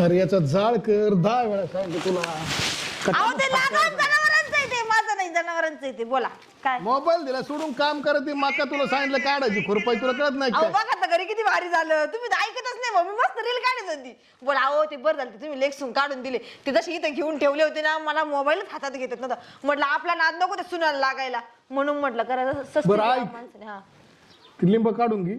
अरे याचा जाळ कर दहा वेळा सांगतो तुला. अहो ते लागलं जनावरांचं आहे ते. माझं नाही जनावरांचं आहे ते. बोला. काय? मोबाईल दिला सोडून काम करत माका तुला सांगितलं काढायची खुरपाई तुला कळत नाही अहो काय बघा आता घरी किती भारी झालं. तुम्ही तर ऐकतच नाही मग मी मस्त रील काढत होती. बोला अहो ते बरं झालं. ते तुम्ही लेक्सून काढून दिले. ते जसे इथं घेऊन ठेवले होते ना मला मोबाईलच हातात घेतात नव्हतं. म्हटलं आपला नाद नको ते सुनायला लागायला. म्हणून म्हटलं करा सस्ती बरं, द्या ऐक. माणसाने, हा. ती लिंब काढून घे.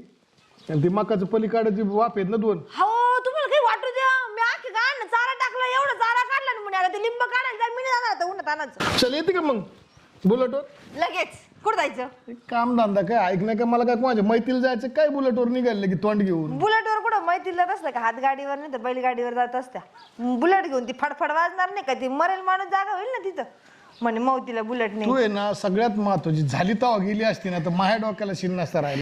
आणि ती मकाचं पलीकडची वाफ आहेत ना दोन. हो तुम्हाला काही वाटू द्या मी आखी गाणं चारा टाकला एवढं चारा आता ते लिंब काढायला जाईल मी नाही जाणार आता उन्हात आणायचं. चल येते का मग? बुलेटवर? लगेच. कुठं जायचं? काम धंदा काय ऐक नाही का मला काय माझ्या मैत्रीला जायचं? काय बुलेटवर निघालं की तोंड घेऊन? बुलेटवर कुठं? मैत्रीला असलं का? हात गाडीवर नाही तर बैलगाडीवर जात असत्या. बुलेट घेऊन ती फडफड वाजणार नाही का? ती मरेल माणूस जागा होईल ना तिथं? म्हणे मौतीला बुलेट नाही. तू आहे ना सगळ्यात महत्वाची झाली तवा गेली असती ना तर माझ्या डोक्याला शिन नसता राहिला.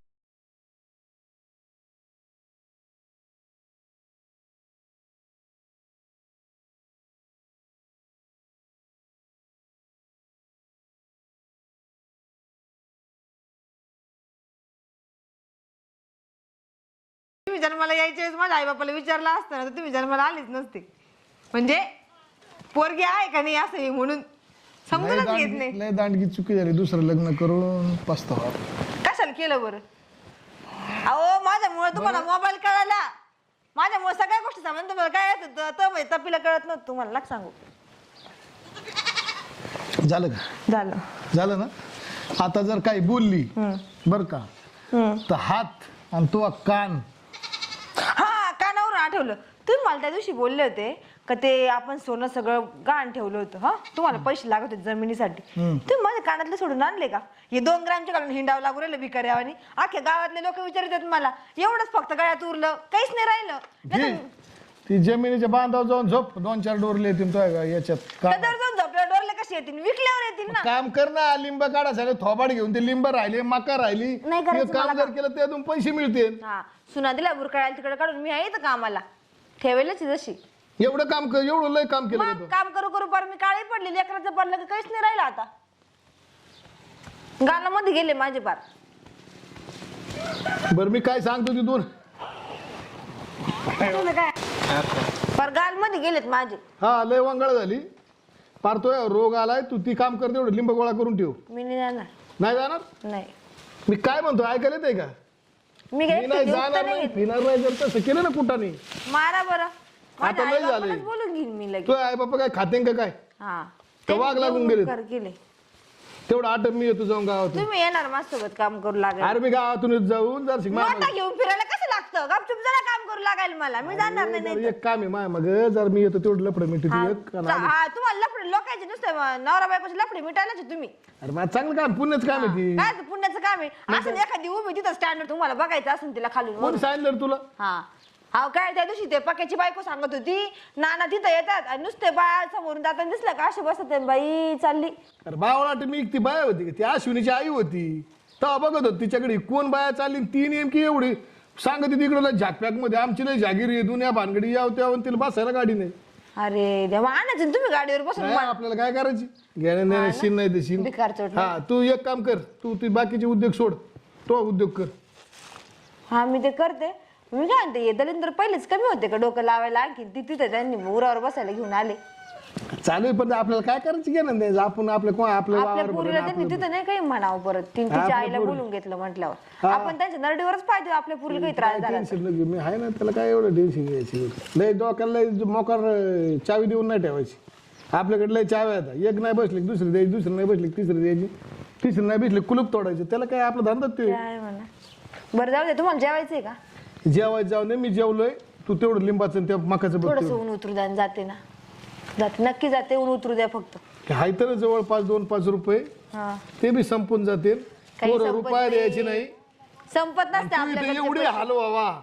तुम्ही जन्माला यायच्या वेळेस माझ्या आई बापाला विचारलं असतं ना तर तुम्ही जन्माला आलीच नसते. म्हणजे पोरगी आहे का नाही असं हे म्हणून समजूनच घेत दांडगी नाही. लय दांडगी चुकी झाली दुसरं लग्न करून पस्तावा. कशाला केलं बरं? अहो माझ्यामुळे तुम्हाला मोबाईल कळाला. माझ्यामुळे सगळ्या गोष्टी समजा तुम्हाला काय येत म्हणजे तपीला कळत नव्हतं. तुम्हाला लाग सांगू. झालं का? झालं. झालं ना? आता जर काही बोलली बर का तर हात आणि तो कान आठवलं तुम्ही मला त्या दिवशी बोलले होते का ते आपण सोनं सगळं गाण ठेवलं होतं हा? तुम्हाला पैसे लागत होते जमिनीसाठी. तुम्ही माझ्या कानातले सोडून आणले का? हे दोन ग्रामच्या घालून हिंडावं लागू राहिलं भिकाऱ्यावानी. अख्ख्या गावातले लोक विचारतात मला. एवढंच फक्त गळ्यात उरलं काहीच नाही राहिलं. ती जमिनीच्या बांधावर जाऊन झोप दोन चार डोरले येतील तो याच्यात. काम त्याच्यावर जाऊन झोपल्या डोरले कसे येतील विकल्यावर येतील ना. काम कर ना लिंब काढा झाले थोबाड घेऊन ते लिंब राहिले मका राहिली. नाही करायचं काम जर केलं त्यातून पैसे मिळतील. हा सुना दिला बुरकाळायला तिकडे काढून मी आहे इथं कामाला. ठेवेलच आहे जशी. एवढं काम कर एवढं लय काम केलं मग काम करू करू पर मी काळी पडली लेकराचं पडलं की काहीच नाही राहिलं आता. गालामध्ये गेले माझे पार बरं मी काय सांगतो ती दोन तुझं काय? पर गाल मध्ये गेलेत माझे. हा लय वंगाळ झाली. पार तो रोग आलाय तू ती काम कर तेवढं लिंब गोळा करून ठेव. मी नाही जाणार. नाही जाणार? नाही. मी काय म्हणतो ऐकायला येते का? मी मी काय नाही घेऊन तर जाणार नाही नाही. घेत. पिणार नाही जर तसं. केलं ना कुठाने मारा बरं. माझ्या आता लय आईबापालाच झालंय. बोलून घेईन मी लगेच. तो आई बापा काय खाते का काय? हा. वाघ लागून गेले. कर तेवढं आटप मी येतो जाऊन गावातून. तुम्ही येणार माझ्यासोबत काम करू लागेल. अरे मी गावातूनच जाऊन जर शिक मोठा घेऊन फिरायला लागतं गपचूप जरा काम करू लागायला मला. मी जाणार नाही नाही एक काम आहे माय मग जर मी येतो तेवढं लपड मिठी हा, तुम्हाला लफडे लोकांचे नुसते नवरा बायकोचे लफडे मिटायलाच आहे तुम्ही. अरे मग चांगलं काम पुण्याच काम आहे ती. काय ते पुण्याचं काम आहे? असं एखादी उभी तिथं स्टँडर्ड तुम्हाला बघायचं असेल तिला खालून कोणी सांगितलं रे तुला? हा. हा काय त्या दिवशी ते पक्याची बायको सांगत होती नाना तिथं येतात आणि नुसते बाया समोरून जाताना दिसलं का असे बसत आहे, बाई चालली. अरे बावळाट मी ती बाया होती का? ती अश्विनीची आई होती. तेव्हा बघत होती तिच्याकडे कोण बाया चालली ती नेमकी एवढी सांगत होती इकडं झाकपॅकमध्ये. आमची लय जागीर आहे. दुनिया भानगडी याव त्यावर तिला बसायला गाडी नाही. अरे देवा आणायचं ना तुम्ही गाडीवर बसून आपल्याला काय करायची? घेणं देणं शीन नाही ते शीन. भिकार चोट हा तू एक काम कर. तू ती बाकीचे उद्योग सोड. तो उद्योग कर. हा मी ते करते. मी काय म्हणते हे दलिंद्र पहिलेच कमी होते का डोकं लावायला? आणखी ती तिथे त्यांनी उरावर बसायला घेऊन आले. चालू आहे, पण आपल्याला काय करायचं घेणं द्यायचं आपण आपलं कोण आपलं आपल्या वावर पुरीला भरणं, त्यांनी तिथं नाही काही म्हणावं परत. ती तिच्या आईला बोलून घेतलं म्हटल्यावर. आपण त्यांच्या नरडीवरच पाहिजे आपल्या पुरीला काही त्रास झाला टेन्शन घेऊ. मी आहे ना त्याला काय एवढं टेन्शन घ्यायची? लय डोक्याला लय मोकार अं, चावी देऊन नाही ठेवायची. आपल्याकडे लय चाव्या आता एक नाही बसली की दुसरी द्यायची दुसरी नाही बसली की तिसरी द्यायची. तिसरी नाही बसली की कुलूप तोडायचं. त्याला काय आपलं धंदाच ते? काय म्हणा. बरं जाऊ दे तुम्हाला जेवायचंय का? जेवायचं जाऊ नये मी जेवलोय. तू तेवढं लिंबाचं आणि त्या मकाचं बघ थोडस ऊन उतरू द्या आणि जाते ना. जाते. नक्की जाते ऊन उतरू द्या फक्त. हाय तर जवळपास दोन पाच रुपये. हा. ते बी संपून जातील. काही पोरं संपत रुपया नाही. द्यायची नाही. संपत नसते तू इथे आपल्याकडचे एवढी पैसे. हाल व्हावा.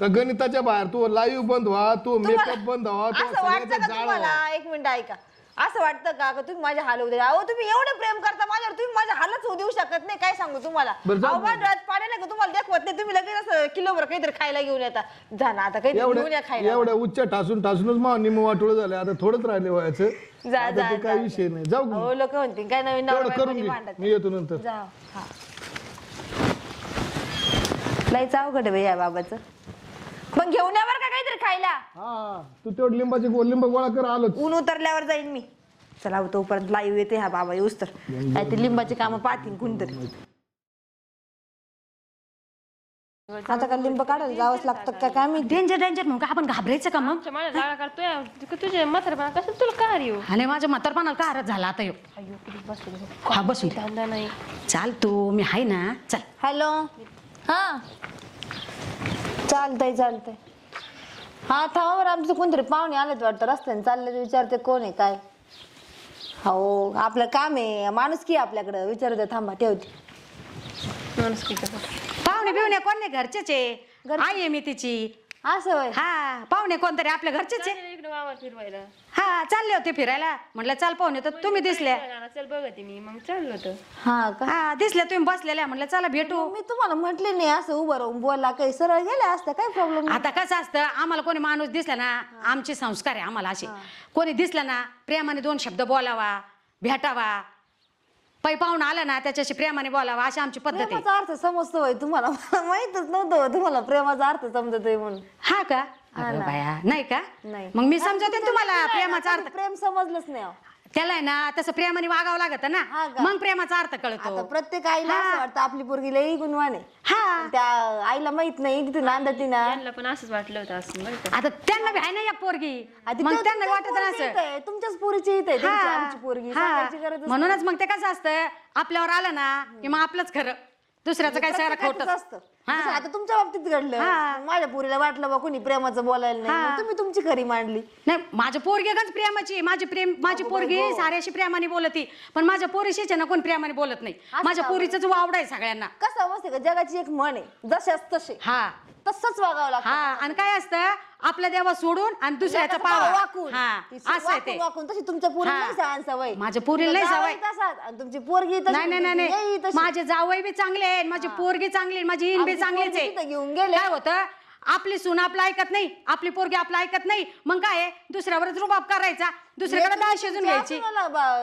का गणिताच्या बाहेर तू लाईव्ह बंद व्हा तू मेकअप बंद व्हा तू असं वाटतं सगळ्याचा का जाळ तुम्हाला? व्हा. एक मिनिट ऐका. असं वाटतं का का तुम्ही माझ्या हाल होऊ द्या अहो तुम्ही एवढं प्रेम करता माझ्यावर. तुम्ही माझ्या हालच होऊ देऊ शकत नाही. काय सांगू तुम्हाला? बरं, जाऊ अहो, माझ्या डोळ्यात पाणी नाही का? तुम्हाला दाखवत नाही. तुम्ही लगेच असं किलोभर काहीतरी खायला घेऊन येता. जा ना आता काहीतरी घेऊन या एवढ्या खायला. एवढ्या उच्च ठासून ठासूनच मग निम वाटोळ झालं आता थोडंच राहिले व्हायचं जा, आता ते. विषय नाही. जाऊ का? हो लोक म्हणतील काय नवीन तेवढं नवरा करून बायकोची घे. भांडत मी येतो नंतर. जा हा. लयच अवघड आहे बाई या बाबाचं. पण घेऊन या बरं का काहीतरी फिरायला हा तू तेवढी लिंबाची गो- लिंब गोळा कर आलोच. ऊन उतरल्यावर जाईन मी. चला हो, तोपर्यंत लाईव्ह येते हा बाबा येऊस तर. काय ते लिंबाची कामं पाहतील कोणतरी. आता का लिंब काढायला जावंच लागतं का काय मी डेंजर डेंजर मग आपण घाबरायचं का मग? आमच्या मला जाळा करतोय तु- तुझे म्हातारपणा कसं तुला काय रे आणि माझ्या म्हातारपणाला का हरत झाला आता ह्यो? बसलो हा बसून धंदा नाही. चाल तू मी हाय ना. चल. हॅलो. हा. चालतंय चालतंय. हा थांबा बरं आमचं कोणतरी पाहुणे आलेत वाटतं. रस्त्याने चालले विचारते कोण आहे काय? हो आपलं काम आहे. माणूस की आपल्याकडं? विचारते थांबा ठेवते. माणूस की कसं पाहुणे बिवणे कोण नाही घरचेच आहे. आई आहे मी तिची. असं होय. हा पाहुणे कोणतरी आपल्या घरचेच आहे. इकडे वावर फिरवायला. हा चालले होते फिरायला. म्हटलं चाल पाहुणे तर तुम्ही दिसल्या. चल बघते मी. मग चाललो होतं. हा का? हा दिसल्या तुम्ही बसलेल्या. म्हटलं चला भेटू. मी तुम्हाला म्हटले नाही असं उभं राहून बोला काही सरळ गेल्या असत्या काय प्रॉब्लेम आता कसं असतं आम्हाला कोणी माणूस दिसला ना आमचे संस्कार आहे आम्हाला असे. कोणी दिसला ना प्रेमाने दोन शब्द बोलावा भेटावा पै पाहुणा आला ना त्याच्याशी प्रेमाने बोलावा अशी आमची पद्धत आहे. प्रेमाचा अर्थ समजतो होय तुम्हाला. मला माहितच नव्हतं तुम्हाला प्रेमाचा अर्थ समजत आहे म्हणून. हा का? अगं बाया नाही का? नाही. मग मी समजवते ना तुम्हाला प्रेमाचा अर्थ. प्रेम समजलंच नाही अहो. त्याला आहे ना तसं प्रेमाने वागावं लागत ना. हा का? मग प्रेमाचा अर्थ कळतो. आता प्रत्येक आईला असं वाटतं आपली पोरगी लई गुणवान आहे. हा. पण त्या आईला माहीत नाही तिथे नांदती ना त्यांना पण असंच वाटलं होतं असं बरं का? आता त्यांना बी आहे ना एक पोरगी. आधी मग त्यांना तुमच्याच वाटत पोरीची असं आहे, तुमच्याच पोरीची इथे आमची पोरगी हा. सांगायची म्हणूनच मग ते कसं असतं आपल्यावर आलं ना की मग आपलंच खरं. दुसऱ्याचं काय सगळं प्रत्येकाचंच खोटं? असतं. जसं आता तुमच्या बाबतीत घडलं. हा. माझ्या पोरीला वाटलं बा कोणी प्रेमाचं बोलायला नाही. मग तुम्ही तुमची खरी मांडली. नाही माझं पोरगी गंज प्रेमाची माझी प्रेम माझी पोरगी साऱ्याशी प्रेमाने बोलती. पण माझ्या पोरीशीच आहे ना कोण प्रेमाने बोलत नाही. माझ्या पोरीच वावड आहे सगळ्यांना. कसं मस्त का? जगाची एक म्हण आहे. जशाच तसे हा. तसंच वागावं लागतं. हा. आणि काय असतं? आपल्या देवा सोडून आणि दुसऱ्याचा पाव. पावा वाकून. हा ती असं आहे वाकून ते. वाकून. तशी तुमच्या पोरीला हा. नाही सहान सवय. माझ्या पोरीला नाही सवय. जावई तसाच. आणि तुमची पोरगी तशी नाही नाही नाही नाही. तशी. माझे जावई बी चांगले आहेत माझी पोरगी चांगली आहे, माझी इन बी आमची चांगलीच पोरगी आहे. घेऊन गेले. काय होतं? आपली सून आपलं ऐकत नाही आपली पोरगी आपलं ऐकत नाही मग काय आहे? दुसऱ्यावरच रुबाब करायचा दुसऱ्याकडे डाळ शिजून घ्यायची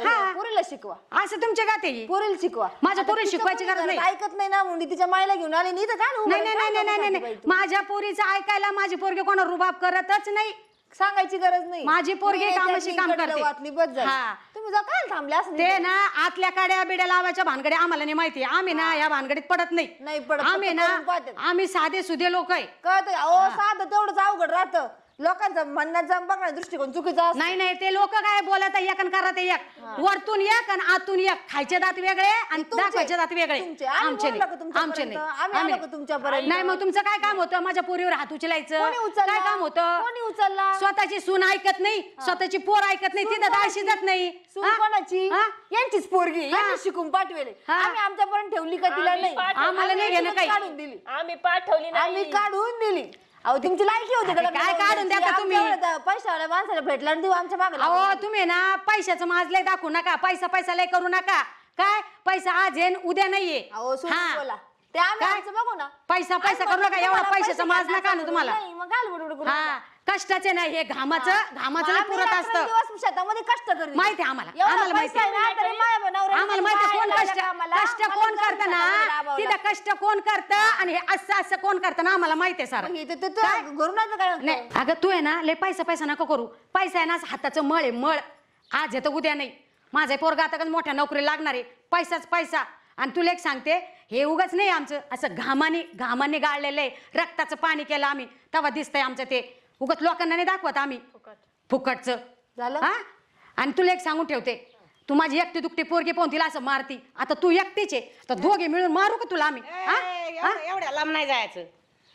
हा. पोरीला शिकवा असं तुमच्या गाते ही. पोरीला शिकवा माझ्या आता पोरीला तिच्या शिकवायची गरज पोरीला नाही. ऐकत नाही ना म्हणून तिच्या मायला घेऊन आली नाही तर काय उभं नाही? नाही नाही? माझ्या पोरीचं ऐकायला माझी पोरगी कोणा रुबाब करतच नाही सांगायची गरज नाही. माझी पोरगी मी कामाशी काम करते. वाटली बस झाली. हा. तुम्ही जा काय थांबले असं ते ना आतल्या काड्या बिड्या लावायच्या भानगड्या आम्हाला नाही माहिती. आम्ही ना या भानगडीत पडत नाही. नाही पडत, आम्ही फक्त ना करून पाहतात. आम्ही साधे सुधे लोक आहे. कळत अहो साधं तेवढंच अवघड राहतं. लोकांचं म्हणण्याचा बघणार दृष्टिकोन चुकीचा असतो नाही नाही ते लोक काय बोलत आहे एक आणि करत आहे एक वरतून एक आणि आतून एक खायचे दात वेगळे आणि तुमचे. दाखवायचे दात वेगळे तुमचे. आम्ही आमचे बोललो का नाही तुमच्यापर्यंत? आमचे नाही आम्ही आलो का तुमच्यापर्यंत? नाही मग तुमचं काय काम होतं माझ्या पोरीवर हात उचलायचं कोणी उचलला? काय काम होतं कोणी उचलला? स्वतःची सून ऐकत नाही स्वतःची पोर ऐकत नाही तिथं डाळ शिजत नाही सून हा? कोणाची हा? यांचीच पोरगी यांनी शिकून पाठवेले हा. आम्ही आमच्यापर्यंत ठेवली का तिला आम्ही नाही पाठवली. आम्हाला नाही घेणं काही. काढून दिली आम्ही पाठवली आम्ही नाही काढून दिली अहो तुमची लायकी होती का अरे काय काढून द्या का तुम्ही? पैशावाल्या माणसाला भेटला आणि देऊ आमच्या मागे अहो तुम्ही ना पैशाचं माज लय दाखवू नका. पैसा पैसा लय करू नका. काय? पैसा आज येईन उद्या नाहीये. अहो हा. ते आम्ही काय? आमचं बघू ना. पैसा पैसा आम्ही करू नका. एवढा पैशाचा माज नका आणू तुम्हाला. नाही, मग काय बडबड करू हा. कष्टाचे नाही हे घामाचं घामाचं पुरत असतं. शेतामध्ये कष्ट करते. माहिती आहे आम्हाला. एवढा आम्हाला माहिती पैसा आहे ना, तरी माझ्या नवऱ्याने आम्हाला माहिती आहे कोण कष्ट कष्ट कोण काम करतं ना? तिथं. कष्ट कोण करतं आणि हे असं असं कोण करतं ना? आम्हाला माहिती आहे सारं. मग इथे ते- नाही. अगं तू आहे ना लय पैसा पैसा नको करू. पैसा आहे ना असं हाताचं मळ आहे मळ. आज येतं उद्या नाही. माझा पोरगा आता का मोठ्या नोकरी लागणार आहे. पैसाच पैसा. आणि तुला एक सांगते हे उगाच नाही आमचं. असं घामाने घामाने गाळलेलं आहे. रक्ताचं पाणी केलं आम्ही. तेव्हा दिसतंय आमचं ते. उगाच लोकांना नाही दाखवत आम्ही. फुकटचं. झालं? हा? आणि तुला एक सांगून ठेवते. तू माझी एकटी दुकटी पोरगी पाहून तिला असं मारती. आता तू एकटीच आहे. तर दोघे मिळून मारू का तुला आम्ही? हा? हा? एवढ्या लांब नाही जायचं.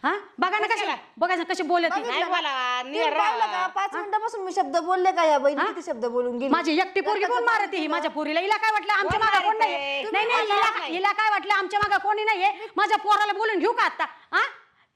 हा? बघा ना कशा बघा ना कशी बोलत आहे. नाही बोला तुम्ही पाहिलं का? पाच मिनिटापासून मी शब्द बोलले का या बहिणी किती शब्द बोलून गेली. माझी एकटी पोरगी कोण मारते ही? माझ्या पोरीला. हिला काय वाटलं? आमच्या मागा कोण नाही? नाही नाही हिला हिला काय वाटलं? आमच्या मागा कोणी नाहीये. माझ्या पोराला बोलून घेऊ का आता? हा?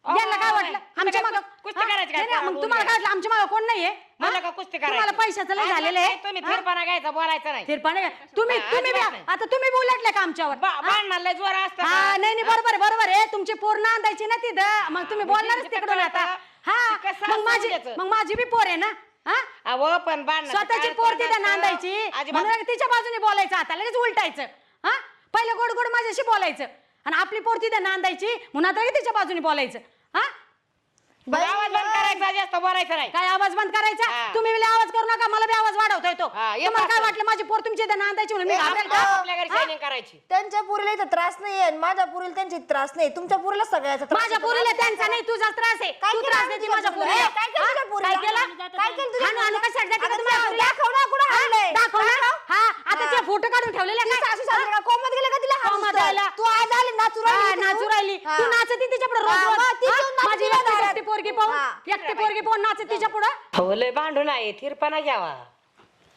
यांना काय वाटलं? आमच्या मागा कुस्ती करायची काय मग तुम्हाला काय वाटलं आमच्या मागा कोण नाहीये? मला हा? का कुस्ती तुम्हाला पैशाचं लय झालेलं आहे. तुम्ही थिरपणा घ्यायचा बोलायचं नाही. थिरपाने तुम्ही हा, तुम्ही बी- अजिबात नाही. आता तुम्ही बोलटले का आमच्यावर? बा- भांडणाला जोर असतं हा? नाही नाही बरोबर आहे, बरोबर आहे. तुमची पूर्ण अंदायची ना तिथं. मग तुम्ही बोलणारच तिकडून आता. हा? कसं मग माझी त्याचं? मग माझी बी पोर आहे ना? हा? अहो पण भांडणाचं स्वतःची काय पोर तिथं असतं? नांदायची. म्हणून तिच्या बाजूने बोलायचं आता लगेच उलटायचं. हा? पहिलं गोड गोड माझ्याशी बोलायचं. आणि आपली पोर तिथं नांदायची म्हणून आता तिच्या बाजूने बोलायचं. हा? आवाज बंद करायचा जास्त बोलायचं नाही काय आवाज बंद करायचा हा. तुम्ही आवाज करू नका मला बी आवाज वाढवता येतो हा, येत तुम्हाला काय असेल. वाटलं माझी पोर तुमची इथं नांदायची म्हणून मी घाबरेल आपल्या का आपल्या घरी शायनिंग करायची त्यांच्या पुरीला इथं त्रास नाही आणि माझ्या पुरीला त्यांची त्रास नाही तुमच्या पुरीला सगळ्याचा त्रास माझ्या आहे. पोरीला त्यांचा नाही तुझा त्रास आहे काय तू केलं त्रास आम्ही देते तुझ्या माझ्या पुरीला? पोरीला ए, काय केलं हा? तुझ्या पुरीला? काय केलं काय केलं तुझ्या हाणू, हाणू, कशासाठी जाते का आता तुम्ही तुला पुरीला? दाखव ना, कुठं हा? हाणलंय? दाखव ना? दाखव. हा आता हा. ते फोटो काढून ठेवलेले ती काय सासू सासरे का कोमत गेले का तिला कोमत हाणून यायला. तू आज आली नाचू हा, राहिली नाचू तू. राहिली हा. तू नाचती तिच्यापुढे रोज हा, रोज. मग ती हा? येऊन नाचती माझी दारात. पोरगी पाहून? हा. एकटी पोरगी पाहून नाचत तिच्या पुढं? हो लय भांडून आहे थिरपणा घ्यावा.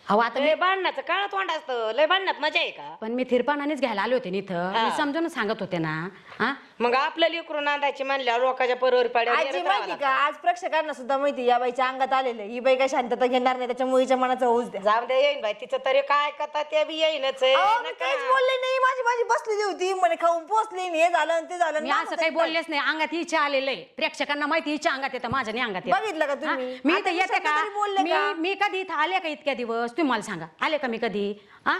अहो आता मी लय भांडणाचं काळ तोंड असतं लय भांडणात मजा आहे का? पण मी थिरपानानेच घ्यायला आले होते ना इथं. हा. मी समजून सांगत होते ना. हा? मग आपलं लेकरू नांदायची म्हणल्यावर लोकांच्या परवर आजी माहिती का? आज प्रेक्षकांना सुद्धा माहिती या बाईच्या अंगात आलेलं ही बाई काय शांतता घेणार नाही त्याच्या मुलीच्या मनाचा होऊच द्या. जाऊ दे येईन बाई. तिचं तरी काय कथा ते बी येईनच. आहे. अहो, मी नका. काहीच बोलले नाही. माझी माझी बसलेली होती. म्हणे खाऊन पोचली आणि हे झालं आणि ते झालं मी असं काही बोललेच नाही. अंगात इच्छा आलेलं आहे. प्रेक्षकांना माहिती इच्छा अंगात येतं माझ्या नाही अंगात येत. बघितलं का तुम्ही? मी आता तर मी येते का? बोलले मी का? मी कधी इथं आले का इतक्या दिवस? तुम्ही मला सांगा. आले का मी कधी? हा?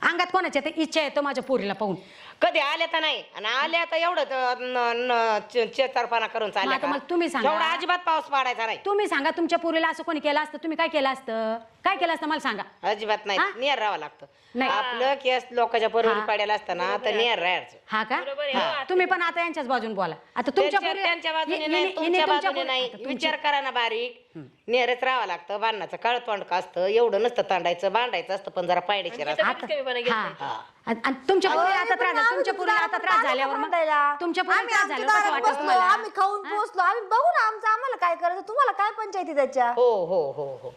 अंगात कोणाच्या इच्छा येतं माझ्या पोरीला पाहून. कधी आल्या तर नाही. आणि आल्या तर एवढं त- न- न- चे- चेतारपणा करून मग चालल्या आता का? तुम्ही सांगा. एवढा अजिबात पाऊस पाडायचा नाही. तुम्ही सांगा तुमच्या पोरीला असं कोणी केलं असतं? तुम्ही काय केलं असतं? काय केलं असतं? मला सांगा. अजिबात नाही. हा? नियर राहावं लागतं. नाही. आपलं केस लोकांच्या बरोबर हा. पाड्याला असताना तर नियर राहायचं. हा का? बरोबर आहे, हा. हो, तुम्ही पण आता यांच्याच बाजून बोला. आता तुमच्या त्यांच्या बाजूने हि- नाही हिने- तुमच्या हिने तुमच्या बाजूने पोरी- नाही. आता तुमची- विचार करा ना बारीक. नेरच राहावं लागतं. बांधण्याचं काळ तोंड का असतं? एवढं नसतं तांडायचं. बांधायचं असतं पण जरा पायडीचे कमीपणा घेत हा. नाही. आणि आणि तुमच्या अहो, पोरीला आम्ही आता पण त्रास आम्ही तुमच्या तुमच्या पोरीला आता दारात त्रास आलो झाल्यावर मग भांडायला. तुमच्या पोरीला आम्ही त्रास आमच्या झाल्यावर कसं दारात वाटतं बसलो, तुम्हाला आम्ही खाऊन पोचलो आम्ही बघू ना आमचं आम्हाला काय करायचं? तुम्हाला काय पंचायती त्याच्या? हो हो हो हो.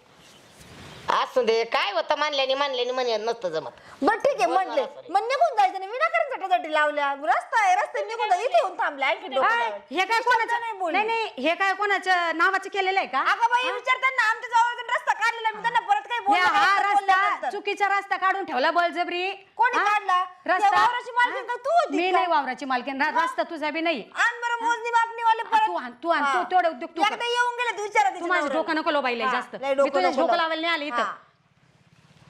असू दे काय होतं? मानल्याने मानल्याने म्हणे नसतं जमत. बरं ठीक आहे म्हणले. मग निघून जायचं नाही. विनाकारण चटाचटी लावल्या. रस्ता आहे रस्ते निघून इथे येऊन थांबले. आणखी डोकं काय? लावायला. हे काय मी शब्द कोणाचं नाही बोलली. नाही नाही हे काय कोणाचं नावाचं केलेलं आहे का? अगं बाई विचारताना आमच्या जवळ रस्ता काढलेला मी त्यांना परत काही हे बोलले हा नाही. चुकीचा रस्ता काढून ठेवला बळजबरी कोणी हा? काढला? त्या रस्ता वावराची मालकीण? काय तू होती मी का? नाही वावराची मालकीन रस्ता तुझा बी नाही आण बरं मोजणी मापणी वाले हा, परत तू आण, तू आण, हा. तू तेवढं उद्योग तू कर. एकदा येऊन गेले तू विचारा तू तिच्या माझं नवऱ्याला. डोकं नको लोबायला हा, जास्त लय मी डोकं तुझ्या नको डोकं. लावायला नाही आली इथं हा.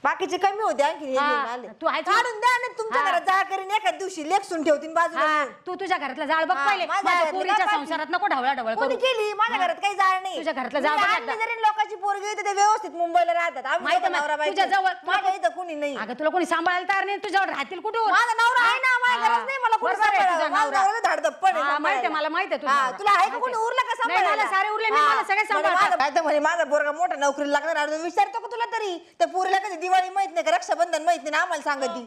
बाकीचे कमी होते आणखी हे हा, घेऊन आले तू आहेच ना? काढून द्या आणि तुमच्या हा. घरात जा करीन एखाद दिवशी लेखसून ठेवतील बाजूला हा नेऊन. तू तुझ्या घरातला जाळ बघ हा, पहिले माझ्या माझ्या घरातली पोरीच्या काय संसारात नको ढवळा ढवळ कोणी करू केली माझ्या घरात काही जाळ नाही तुझ्या घरातलं मी जाळ बघ आणली एकदा. जरी लोकांची पोरगी येते ते व्यवस्थित मुंबईला राहतात आम्ही माहिती दोघं आहे नवरा बायको. तुझ्या जवळ- माझ्या इथं कोणी नाही अगं तुला कोणी सांभाळायला तयार नाही तुझ्यावर राहतील कुठून माझा नवरा आहे ना माझ्या हा. गरज नाही मला कोणी बरोबर आहे. तुझा माझा नवरा. नवरा धाडदप्पड आहे हा, सांभाळायला. माहिती आहे, मला माहिती आहे तुझा हा, नवरा. तुला आहे का माहिती कोणी आहे. उरलं का नाही, सांभाळायला मला सारे उरले, मी हा. मला सगळे म्हणे सांभाळतात. माझा- काय तर म्हणे माझा पोरगा मोठा नोकरीला लागणार आहे. विचारतो का तुला तरी त्या पोरीला कधी दिवाळी माहीत नाही का? रक्षाबंधन माहीत नाही ना आम्हाला सांगत ती.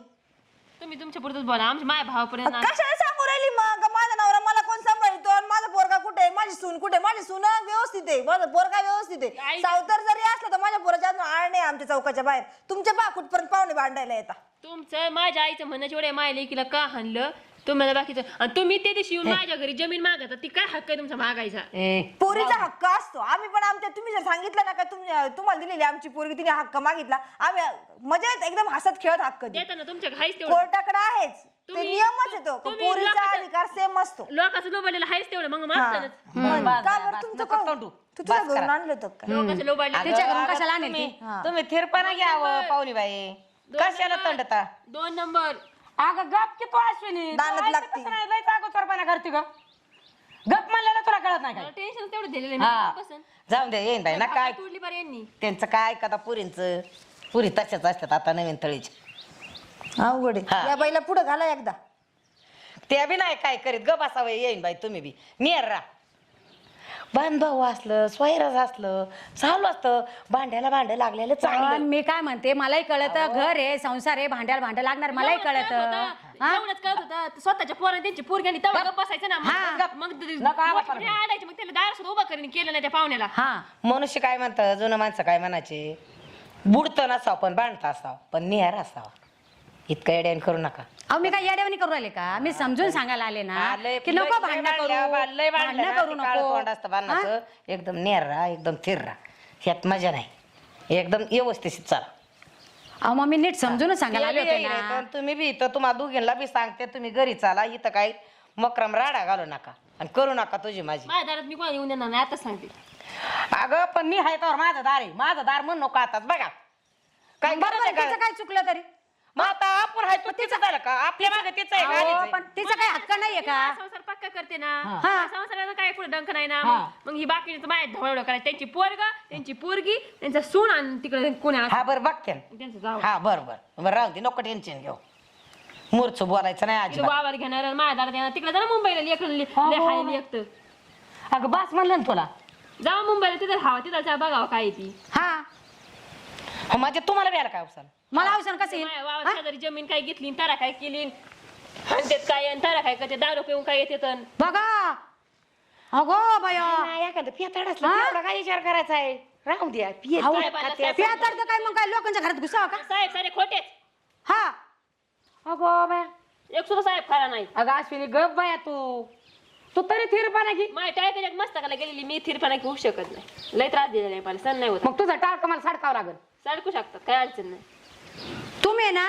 तुम्ही तुमच्या पुरतच बोला. आमच्या माझ्या भावापर्यंत कशाला सांगू राहिली मग? माझा नवरा मला कोण सांभाळतो आणि माझा पोरगा कुठे आहे? माझी सून कुठे आहे? माझी सून व्यवस्थित आहे. माझा पोरगा व्यवस्थित आहे. आई- सावतर जरी असला तर माझ्या पोराच्या अजून आळ नाही आमच्या चौकाच्या बाहेर. तुमच्या बा कुठपर्यंत पाहुणे भांडायला येतात? तुमचं माझ्या आईचं म्हणण्याच्या एवढे माय लेकीला का हाणलं? तुम्हाला बाकीचं आणि तुम्ही ते दिवशी येऊन माझ्या घरी जमीन मागता ती काय हक्क आहे तुमचा मागायचा? पोरीचा हक्क असतो. आम्ही पण आमच्या तुम्ही जर सांगितलं ना का तुम- तुम्हाला दिलेली आमची पोरगी तिने हक्क मागितला आम्ही मजा येत एकदम हसत खेळत हक्क देतो. देताना तुमच्या तेवढं. कोर्टाकडे आहेच. ते तुम्ही- नियमच येतो. का तुम्ही पोरीचा लोकांचं- अधिकार सेम असतो. लोकांचं लोबाडलेलं तेवढं मग मागतानाच. मग बस, का बरं बस, तुमचं नको का- तोंडू. तू तुझ्या बस घरून करा. आणलं होतं का? लोकांचं लोबाडले त्याच्या घरून अगं, कशाला आणेल तुम्ही ती? तुम्ही थिरपणा घ्यावं पाहुणी बाई कशाला तंडता दोन नंबर. अगं गप की तू अश्विनी. दानात लागती. लय चागोचरपणा करते ग. गप म्हणलं ना तुला कळत नाही काय टेन्शन तेवढं दिलेलं हा. जाऊन दे येईन बाई ना काय तुडली बरं यांनी. त्यांचं काय कथा पुरींचं? पुरी तशाच असतात आता नवीन तळीचे. अवघड हा. आहे. या बाईला पुढे घाला एकदा. ते बी नाही काय करीत. ग बसावं येईन बाई तुम्ही बी. नियर रा. बांधभाऊ असलं स्वैराज असलं चालू असतं. भांड्याला भांडं लागलेलं पण चांगलं मी काय म्हणते मलाही कळत घर आहे संसार आहे भांड्याला भांडं लागणार मलाही कळत हा? एवढंच कळत होतं. स्वतःच्या पोराने त्यांची पोरग्यानी तेव्हा गप्प बसायचं ना. मग- मग नका आवाज मोठे आडायचे मग त्याला दार सुद्धा उभा करीन केलं नाही त्या पाहुण्याला. हा. मनुष्य काय म्हणतं? जुनं माणसं काय म्हणायचे? बुडतं नसावं पण बांधता असावं पण निहार असावा. इतकं येड्यान करू नका. अहो मी काय येड्यावानी करू राहिले का? मी समजून सांगायला आले ना हा, लय- की नको लय- भांडणं करू. भांडल्या, लय भांडल्या भांडणं ना, करू ते काळं तोंड असतं नको हा? एकदम नेर राहा एकदम थिर राहा. ह्यात मजा नाही. एकदम व्यवस्थित चला. अहो मग मी नीट समजूनच सांगायला आले होते येईल ना इथं, तुम्ही बी इथं तुम्हाला दोघींना बी सांगते तुम्ही घरी चाला इथं काही मक्रम राडा घालू नका. आणि करू नका तुझी माझी. माझ्या दारात मी कोणा येऊन देणार नाही आताच सांगते. अगं पण मी आहे तर माझं दार आहे. माझं दार म्हणून नको आताच बघा. काय बरोबर गरज आहे तिचं का? काय चुकलं तरी? मग आता आपण आहे तो तिचं झालं का? आपल्या मागे तिचं आहे अहो, गाडीचं पण तिचा काही हक्क नाहीये का? तिला संसार पक्का करते ना. हा. संसाराचा काय पुढे डंक नाही ना? हा. मग ही ढवळ करायचं. त्यांची पोरग त्यांची पोरगी त्यांचा सून आणि तिकडे कोणी असं. हा बरं बघते. त्यांचं हा बरं बरं. बरं राहू दे नको टेन्शन घेऊ. मूर्छ बोलायचं नाही तिला अजिबात. वावर घेणार आणि माझ्या तिकडे जा ना मुंबईला लेखन एकटं. अगं बास म्हणलं ना तुला. जा मुंबईला तिथे हवा तिथं बघावं काय आहे ती. हा. हा, म्हणजे तुम्हाला बी आला काय उपसाला मला औषध कसं येईल? माया शेजारी जमीन काय घेतली तारा काय केली? काय आणि तारा काय करते? दारू पिऊन काय येते तर बघा. अगो बया. नाही, एखादं पियाताड असलं हा? तेवढा काय विचार करायचा आहे? राहू द्या पिये अहो, काय खाते? पिया तर काय मग काय लोकांच्या घरात घुसावा का? साहेब सारे खोटेच हा. अगो बाया. एक सुद्धा साहेब खरा नाही. अगं अश्विनी गप बाया तू. तू तरी थिरपाना की माझ्या टाळक्याच्या मस्तकाला गेलेली मी थिरपणा घेऊ शकत नाही. लय त्रास दिलेला आहे मला सण नाही होत. मग तुझा टाळक मला साडकावं लागल. साडकू शकतात काय अडचण नाही. तुम्ही ना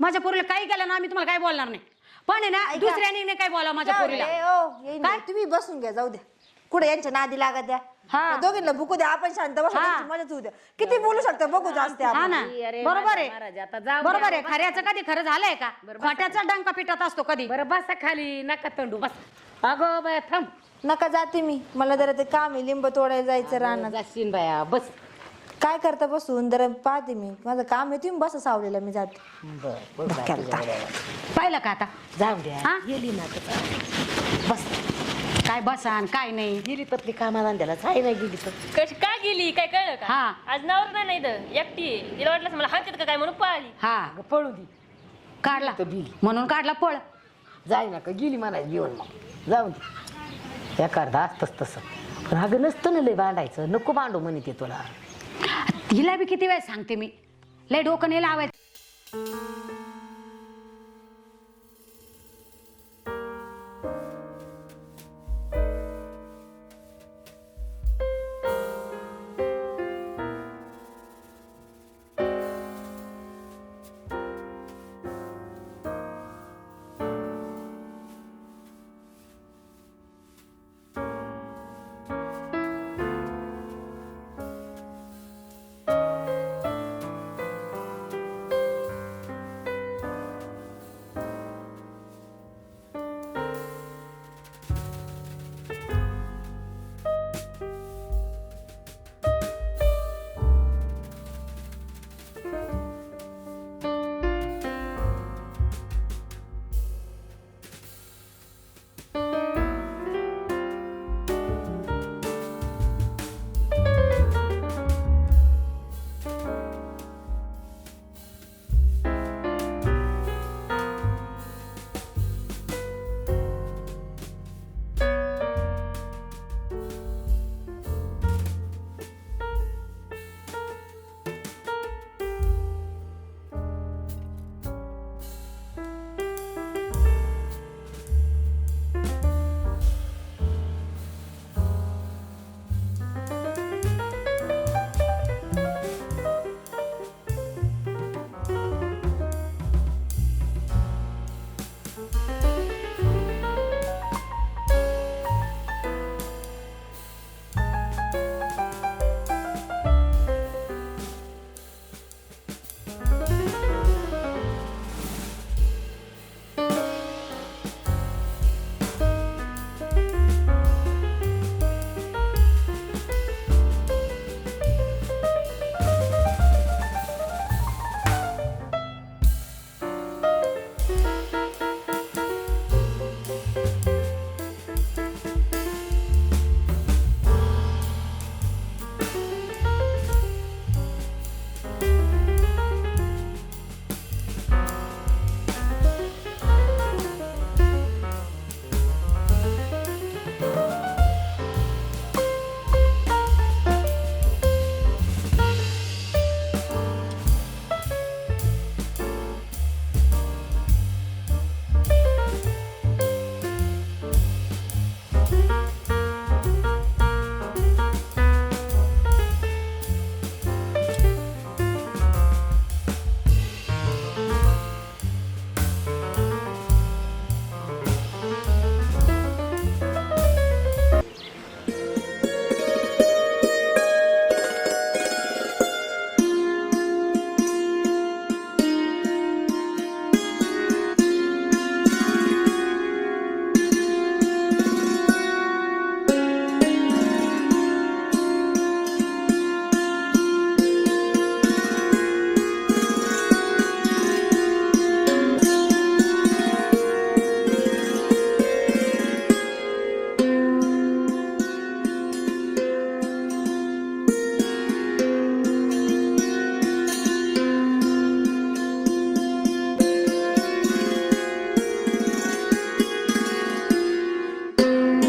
माझ्या पोरीला काही केलं ना आम्ही तुम्हाला काही बोलणार नाही. पण आहे ना दुसऱ्याने नाही काय बोला माझ्या पोरीला. ओ, येईन तुम्ही बसून घ्या जाऊ द्या कुठे यांच्या नादी लागत द्या. हा. त्या दोघींना भुकू द्या आपण शांत बसू हा. त्यांची मजाच होऊ द्या. किती बोलू शकता बघू जास्त हा आपण ना. अरे बरोबर महाराज, आहे. आता जाऊ बरोबर द्या. आहे खऱ्याचं कधी खरं झालंय का? खोट्याचा डंका पिटत असतो कधी. बरं बसा खाली. नका तंडू बस. अगो बाया थांब. नका जाते मी. मला जरा ते काम आहे लिंब तोडायला जायचं राहणार जाशीन बाया बस. काय करता बसून जरा पाहते मी. माझं काम आहे तुम्ही बसा सावलेला मी जाते. बर बघ. पाहिलं का आता? जाऊ द्या हा? गेली ना आता. बस. काय बसान काय नाही. गेली तपली कामाला त्याला काय नाही गेली तर. कशी काय गेली? काय कळलं का? हा. आज नवर नाही इथं. एकटी आहे. तिला वाटलं मला हातात का काय म्हणून पळाली हा. अगं पळू दे. काढला. तर गेली. म्हणून काढला पळ. जाय ना का गेली म्हणा घेऊन मग. जाऊ दे. एखादा असतंच तसं. पण अगं नसतं ना लय भांडायचं. नको भांडू म्हणे ते तुला. हिला बी किती वेळ सांगते मी. लय डोकं नाही लावायचं.